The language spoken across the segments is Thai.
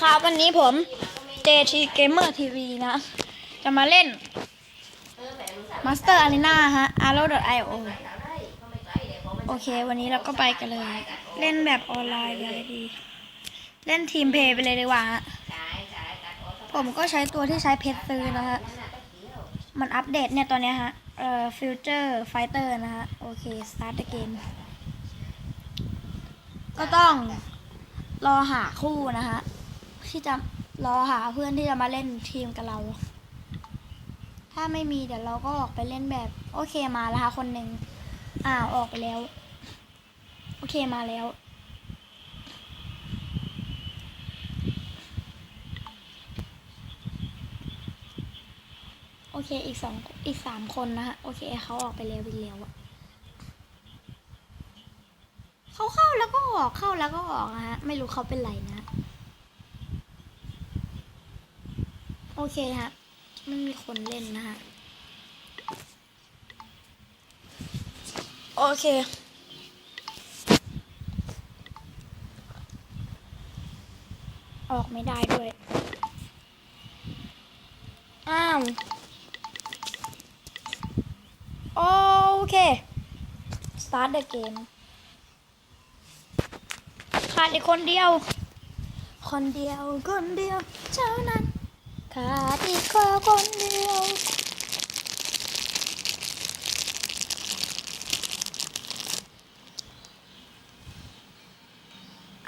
ครับวันนี้ผม JT Gamer TV นะ จะมาเล่น Master Arena ฮะ Arrow.io โอเค วันนี้เราก็ไปกันเลย เล่นแบบออนไลน์เลยดี เล่นทีมเพย์ไปเลยดีกว่า ผมก็ใช้ตัวที่ใช้เพชรซื้อนะฮะ มันอัปเดตเนี่ยตอนเนี้ยฮะ เอ่อ Future Fighter นะฮะ โอเค start the game ก็ต้องรอหาคู่นะฮะ ที่จะรอหาเพื่อนที่จะมาเล่นทีมกับเรา ถ้าไม่มีเดี๋ยวเราก็ออกไปเล่นแบบ โอเคมาแล้วค่ะคนหนึ่งอ้าวออกไปแล้ว โอเคมาแล้ว โอเคอีกสองอีกสามคนนะฮะโอเคเขาออกไปแล้วไปแล้วอะเขาเข้าแล้วก็ออกเข้าแล้วก็ออกนะฮะไม่รู้เขาเป็นไรนะ โอเคฮะไม่มีคนเล่นนะฮะโอเค ออกไม่ได้ด้วย อ้าว โอเค start the game ขาดอีกคนเดียว คนเดียว คนเดียวเท่านั้ ขาดอีกแค่คนเดียว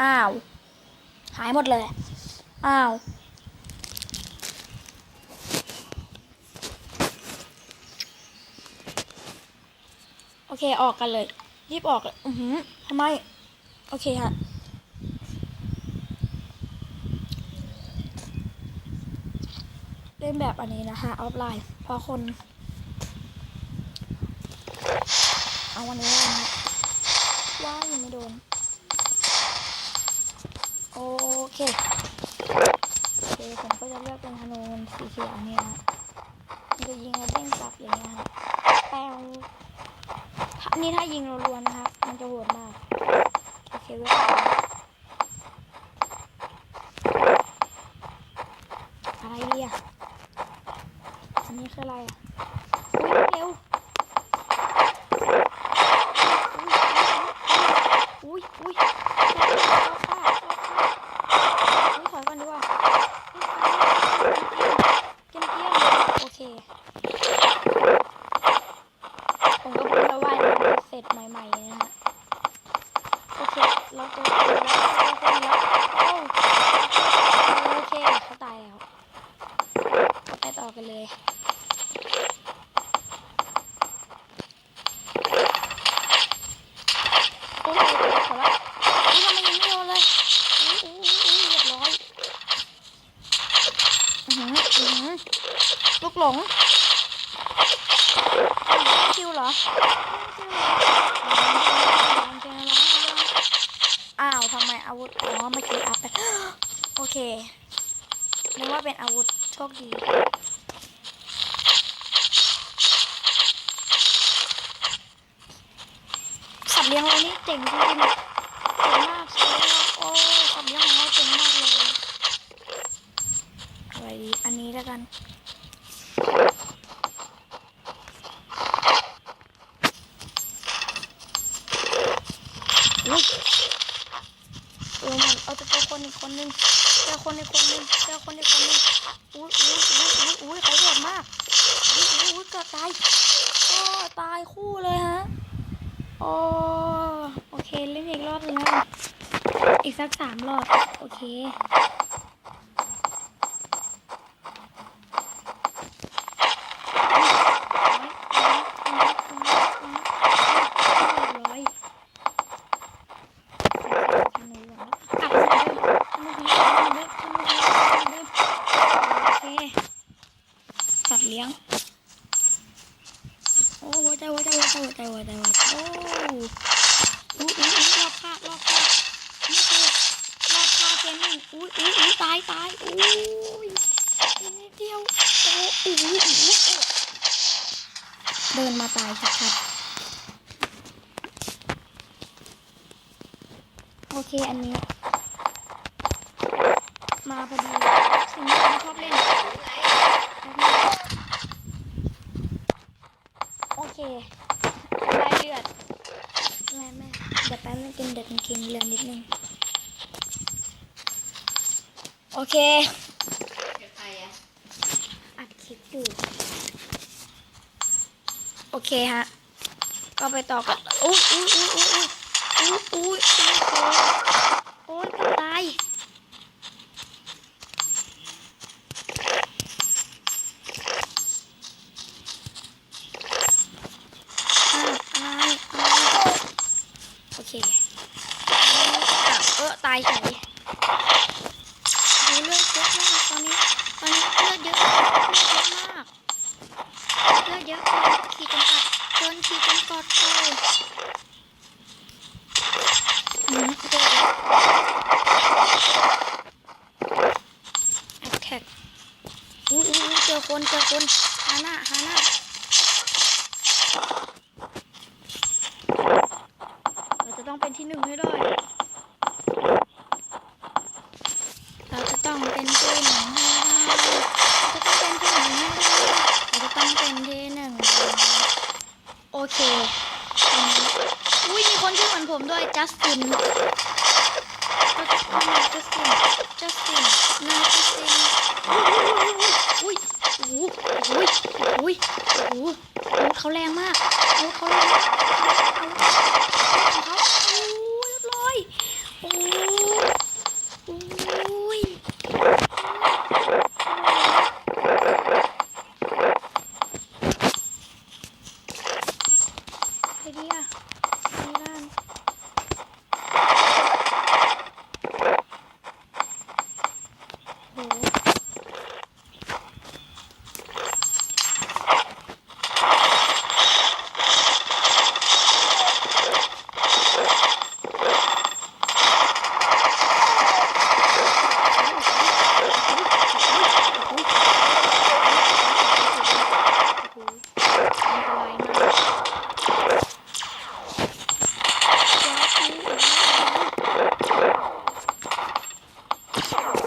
อ้าว หายหมดเลย อ้าวโอเค ออกกันเลย รีบออกเลยอือหือทำไม โอเคฮะ เล่นแบบอันนี้นะคะออฟไลน์ เพราะคน เอาวันนี้นะว้ายยังไม่โดน โอเคโอเคผมก็จะเลือกเป็นธนูสีเขียวเนี่ยมันจะยิงแล้วเด้งกลับอย่างเงี้ยครับแปวนี่ถ้ายิงรัวๆนะครับมันจะโหดมาก โอเคเลือกอะไรดีอะ อันนี้คืออะไรอะ อุ้ยเร็ว อุ้ยอุ้ยเราฆ่าเราฆ่าอุ้ยถอยก่อนดีกว่าเกียนเกียนโอเค ผมก็เพิ่งจะว่ายน้ำเสร็จใหม่ๆนะฮะ โอเค เราเจอคนแล้วเจอคนแล้วโอ้โอเคเขาตายแล้วไปต่อกันเลย โอ้ยขอละนี่ทำไมยังไม่โดนเลยอู้อู้อู้เรียบร้อยอือหืออือหือลูกหลงคิวเหรอคิวเหร อ้าวทำไมอาวุธอ๋อเมื่อกี้อัพไปโอเคนึกว่าเป็นอาวุธโชคดีสัตว์เลี้ยงเรานี่เจ๋งจริงๆเจ๋งมากเลยโอ้สัตว์เลี้ยงของเราเจ๋งมากเลยอะไรดี อันนี้แล้วกัน อุ๊ยเออมันเอาจะเจอคนอีกคนนึงเจอคนอีกคนนึงเจอคนอีกคนนึงอุ้ยอุ้ยอุ้ยอุ้ยอุ้ยเขาโหดมากอุ้ยอุ้ยอุ้ยเกือบ ตายโอ้ตายคู่เลยฮะโอ้โอเคเล่นอีกรอบหนึงแล้วอีกสักสามรอบ โอเค ร้อยกลับมาเดิมทำไมถึงทำไมถึงทำไมถึงทำไมถึงโอเคสัตว์เลี้ยง โอ้หัวใจหัวใจหัวใจหัวใจหัวใจหัวใจโอ้อู้อู้อู้รอบคาดรอบคาดนี่คือรอบคาดเกมมิ่งอู้อู้อู้ตายตายอู้ยนิดเดียวโอ้โหเดินมาตายชัดๆโอเคอันนี้ เคใครอะอัดคลิปอยู่ โอเคฮะ ก็ไปต่อกันอุ้ยอุ้ยอุ้ยอุ้ยอุ้ยอุ้ย เราจะต้องเป็นที่หนึ่งให้ได้ เราจะต้องเป็นตัวหนึ่งให้ได้เราจะต้องเป็นที่หนึ่งให้ได้เราจะต้องเป็นที่หนึ่งโอเค อุ้ยมีคนชื่อเหมือนผมด้วย จัสติน Oh.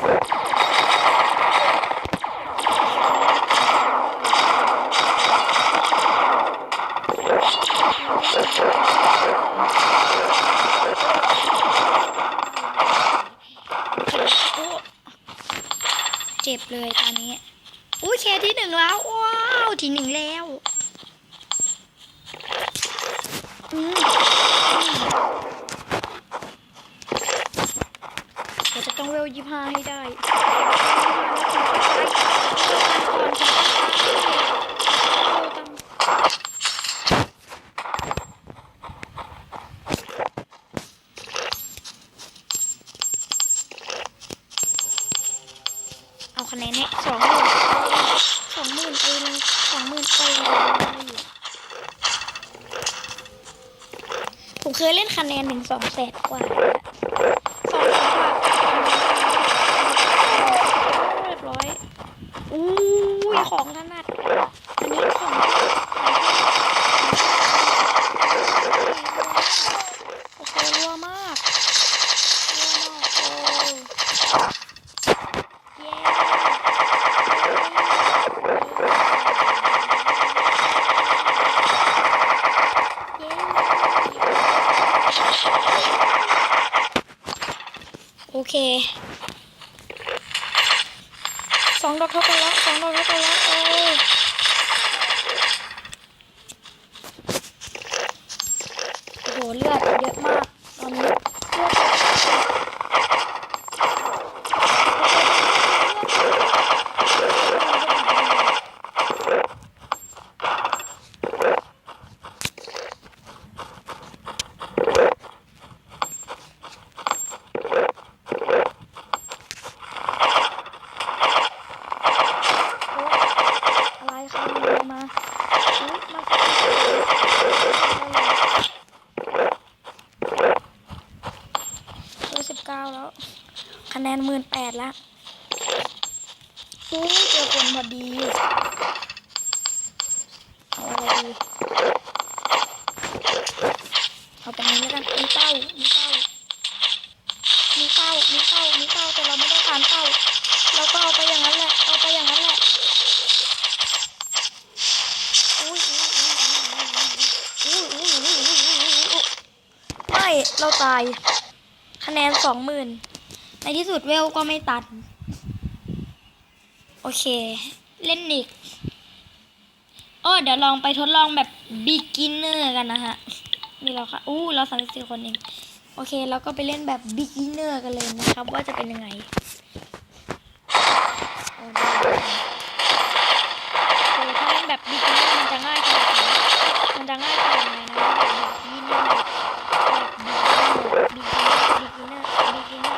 คะแนนถึงสองแสนกว่า สองดอกเท่ากันแล้วสองดอกเท่ากันแล้ว คะแนนสองหมื่นในที่สุดเวลก็ไม่ตัน โอเค เล่นอีกโอ้เดี๋ยวลองไปทดลองแบบ beginner กันนะฮะนี่เราค่ะอู้เราสามสิบสี่คนเองโอเคเราก็ไปเล่นแบบ beginner กันเลยนะครับ ว่าจะเป็นยังไงโอ้ได้โอ้ถ้าเล่นแบบ beginner มันจะง่ายขนาดไหนมันจะง่ายขนาดไหนนะแบบ Biz yine, biz yine, biz yine, biz yine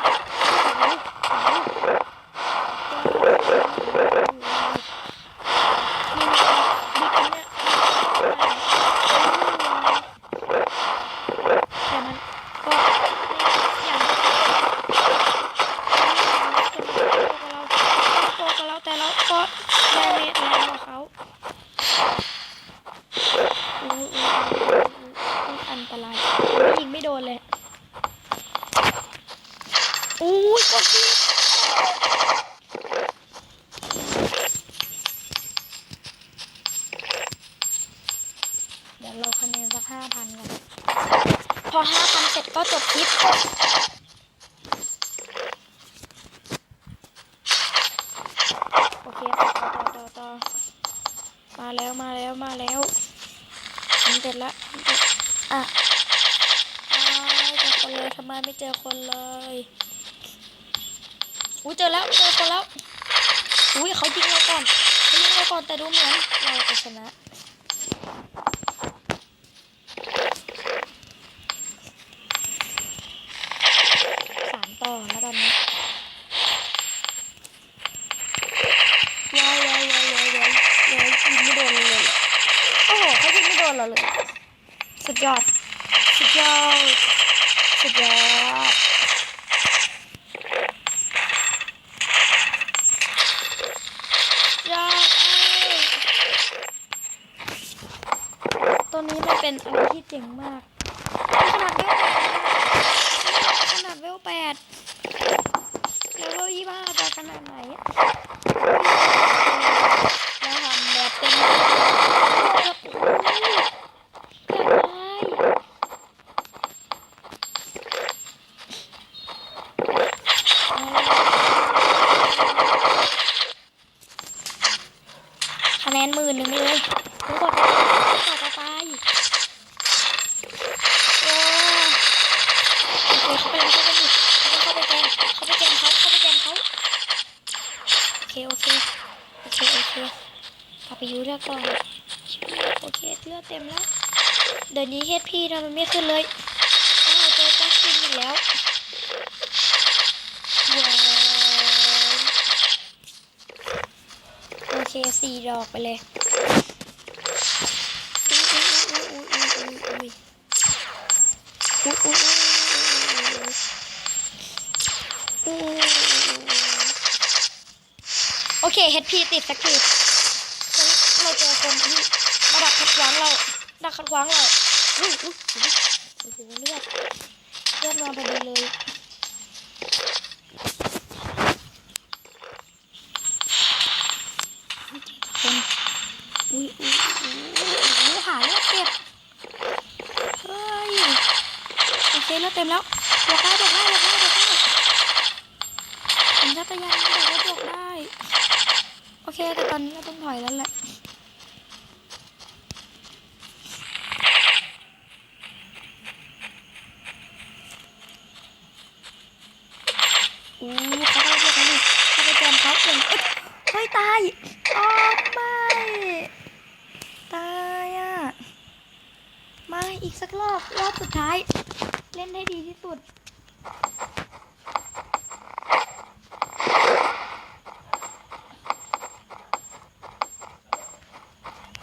เสร็จละอะเจอคนเลยทำไมไม่เจอคนเลยอู้เจอแล้วเจอคนแล้วอุ้ยเขายิงเราก่อนเขายิงเราก่อนแต่ดูเหมือนเราจะชนะ สามต่อแล้วตอนนี้ย้อยย้อยย้อยย้อยย้อยย้อยยิงไม่โดนเลยเลยโอ้โหเขายิงไม่โดนเราเลย สุดยอด สุดยอด สุดยอด ยอดเอ้ยตัวนี้มัน เป็นอะไรที่เจ๋งมาก ขนาดเวลขนาดเวลแปดแล้วเวลยี่ห้าจะขนาดไหนเราทำแบบเต็มที่แบบโอ้ยอยากได้คะแนนหมื่นหนึ่งเลยทุกคนต่อต่อไปโอ้โอ เขาไปแล้วเขาไปหยุดเขาไปแกงเขาไปแกงเขาเขาไปแกงเขาโอเคโอเคโอเคโอเคกลับไปยูเลือกก่อนโอเคเลือกเต็มแล้วเดี๋ยวนี้เฮดพี่ทำไมไม่ขึ้นเลยอ้าวเจอจัสตินอีกแล้วโอเคสี่ดอกไปเลย เฮดพีติดสักทีเราเจอคนที่มาดักขัดขวางเราดักขัดขวางเราอุ้ยอุ้ยอุ้ยโอ้โหเลือดเลือดมาพอดีเลยคนอุ้ยอุ้ยอุ้ยอุ้ยหาเลือดเก็บเฮ้ยโอเคเลือดเต็มแล้วบวกได้วกได้บวกได้บวกได้ผมจะตะยานแต่ว่าบวกได้ โอเค แต่ตอนนี้เราต้องถอยแล้วแหละ อู้เขาไปเจอกันดิเขาไปแจม เขาเก่งเฮ้ยตายอ๋อไม่ตายอะ มาอีกสักรอบ รอบสุดท้าย เล่นได้ดีที่สุด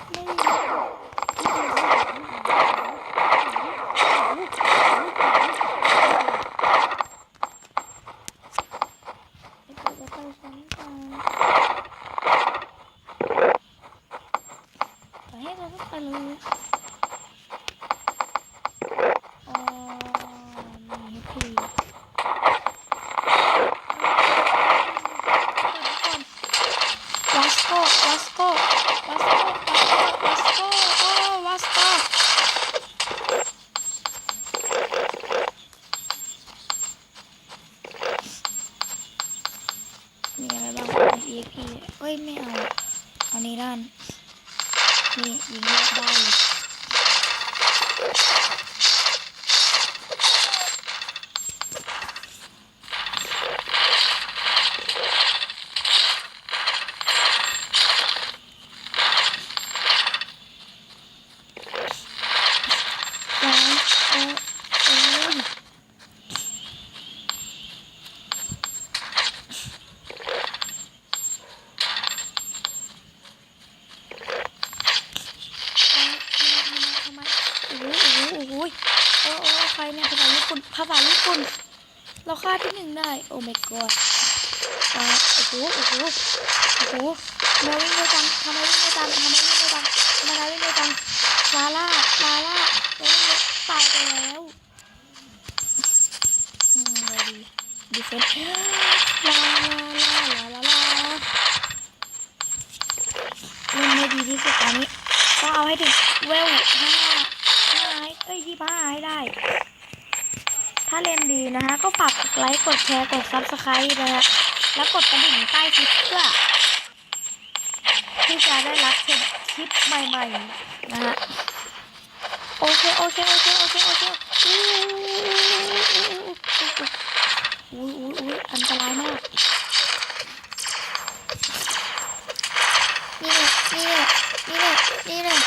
ไม่มีไปไปไปชั้นก่อนไปให้เราทุกคนเลย อ๋อมีให้พี่ EXP เอ้ย ไม่เอาเอานี้ด้าน นี่ยิงรอบได้เลยล้างโอ้โอ้ย ทำไมทำไมโอ้โหโอ้โหโอ้โหโอ้โอ้ใครเนี่ยภาษาญี่ปุ่น ภาษาญี่ปุ่น เราฆ่า ได้โอ้ my god อ่าโอ้โหโอ้โหโอ้โหทำไมวิ่งเร็วจังทำไมวิ่งเร็วจังทำไมวิ่งเร็วจังทำไมวิ่งเร็วจังลาล่าลาล่าเราวิ่งเร็วตายไปแล้วอืมดีดีเฟนลาลาลาลาลาเล่นให้ดีที่สุดตอนนี้ต้องเอาให้ถึงเวลห้าห้าให้เอ้ยยี่ห้าให้ได้ ถ้าเล่นดีนะฮะ ก็ฝากกดไลค์ กดแชร์ กดซับสไครต์นะฮะ แล้วกดกระดิ่งใต้คลิปเพื่อที่จะได้รับชมคลิปใหม่ ๆ นะฮะ โอเค โอเค โอเค โอเค โอเคอู้อู้อู้อันตรายมาก นี่แหละนี่แหละนี่แหละนี่แหละ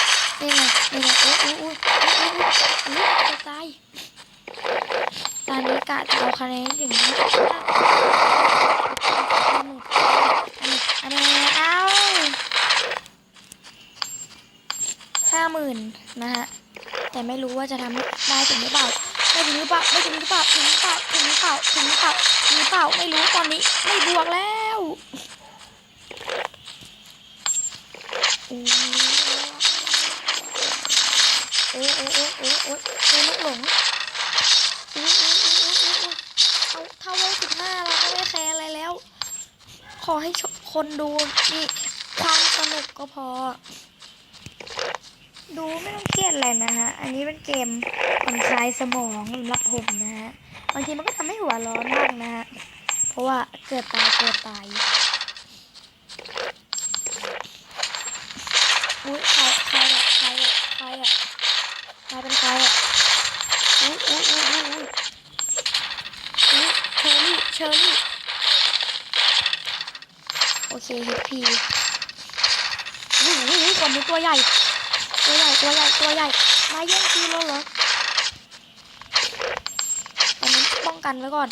นี่แหละนี่แหละโอ้โอ้โอ้โอ้โอ้โอ้จะตาย ตอนนี้กะจะเอาคะแนนอย่างนี้อะไรเอาห้าหมื่นนะฮะ แต่ไม่รู้ว่าจะทำได้ถึงหรือเปล่าไม่ถึงหรือเปล่าไม่ถึงหรือเปล่าถึงหรือเปล่าถึงหรือเปล่าถึงหรือเปล่าถึงหรือเปล่าไม่รู้ตอนนี้ไม่บวกแล้ว โอ้โอ้โอ้โอ้โอ้โอ้ลูกหลงโอ้โอ้โอ้โอ้โอ้โอ้เอาเท่าเวลสิบห้าเราก็ไม่แคร์อะไรแล้ว ขอให้ คนดูนี่ความสนุกก็พอ ดูไม่ต้องเครียดอะไรนะฮะ อันนี้เป็นเกมผ่อนคลายสมองสำหรับผมนะฮะ บางทีมันก็ทำให้หัวร้อนบ้างนะฮะ เพราะว่าเกิดตายเกิดตายอุ้ยใครใครอะใครอะใครอะใครเป็นใครอะอุ้ยอุ้ยอุ้ยอุ้ยอุ้ยอุ้ยเชอรี่เชอรี่ คฮิปพีอุ้ยอุ้ยอุ้ยคนนี้ตัวใหญ่ ตัวใหญ่ ตัวใหญ่ ตัวใหญ่ มาแย่งซีเราเหรอตอนนี้ป้องกันไว้ก่อน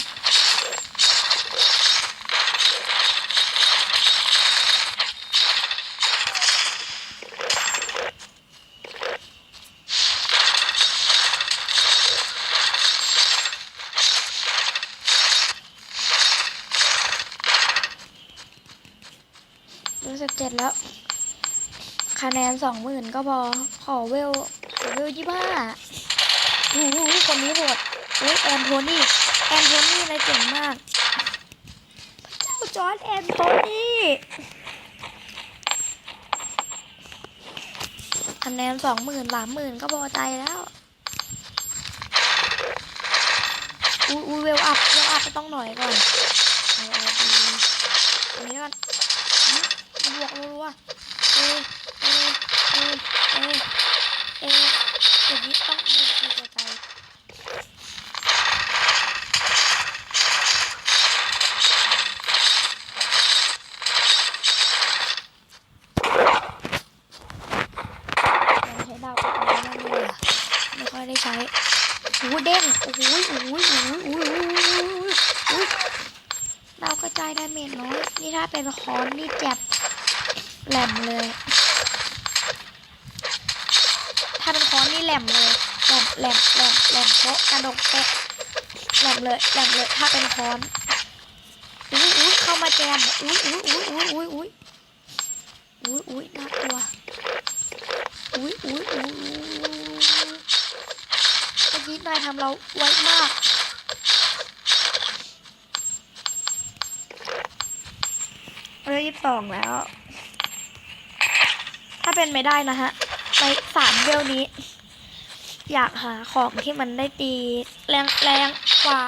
รู้สึกเจ็ดแล้ว คะแนนสองหมื่นก็พอ ขอเวลขอเวลยี่ห้าอู้หูคนนี้โหดเฮ้ยแอนโทนี่ แอนโทนี่นะไรเจ๋งมาก เจ้าจอร์ดแอนโทนี่คะแนนสองหมื่นสามหมื่นก็พอใจแล้วอู้อู้เวลอัพเวลอัพก็ต้องหน่อยก่อน var. Ee, e, e, e. าเป็นพรอุ้ยอุ้ยเข้ามาแจมอุ้ยอุ้ยอุ้ยอุ้ยอุ้ยอุ้ยอุ้ยน่ากลัวอุ้ยอุ้ยอุ้ยเมื่อกี้นายทำเราไวมากเรายี่สองแล้ว ถ้าเป็นไม่ได้นะฮะ ในสามเวลนี้ อยากหาของที่มันได้ตีแรงแรงกว่า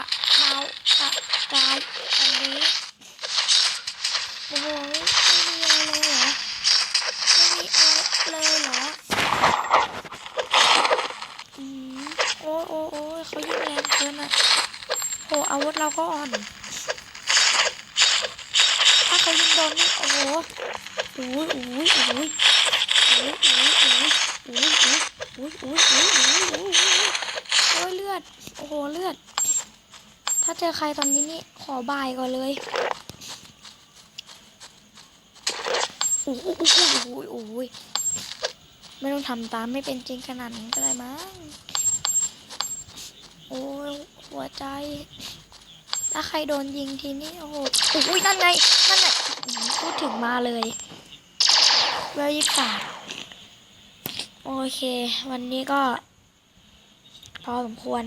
าวกาวอันนี้โอ้โหไม่มีอะไรเลยเหรอ ไม่มีอะไรเลยเหรอ อืมโอ้โอ้โอ้เขายิงแรงเกินอะโหอาวุธเราก็อ่อน ถ้าเขายิงโดนนี่โอ้โหอุ้ยอุ้ยอุ้ยอุ้ยอุ้ยอุ้ยอุ้ยอุ้ยอุ้ยอุ้ยอุ้ยอุ้ยอุ้ยเลือด โอ้โห เลือด ถ้าเจอใครตอนนี้นี่ขอบายก่อนเลยโอ้ยอุ้ยอุ้ยอุ้ยอุ้ยไม่ต้องทำตามไม่เป็นจริงขนาดนั้นก็ได้มั้งโอ้ยหัวใจ ถ้าใครโดนยิงทีนี้โอ้โหอุ้ยนั่นไง นั่นไงพูดถึงมาเลยเวลยี่สามโอเค วันนี้ก็ พอสมควร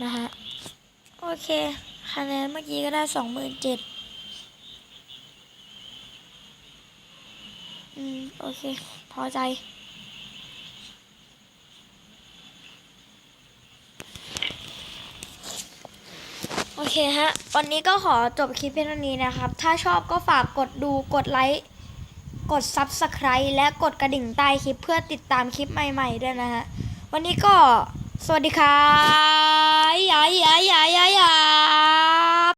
นะฮะ โอเค คะแนนเมื่อกี้ก็ได้สองหมื่นเจ็ดอืม โอเค พอใจ โอเคฮะ วันนี้ก็ขอจบคลิปเพียงเท่านี้นะครับ ถ้าชอบก็ฝากกดดูกดไลค์ กด Subscribe และกดกระดิ่งใต้คลิปเพื่อติดตามคลิปใหม่ๆด้วยนะฮะ วันนี้ก็ สวัสดีครับยายยายยายยาย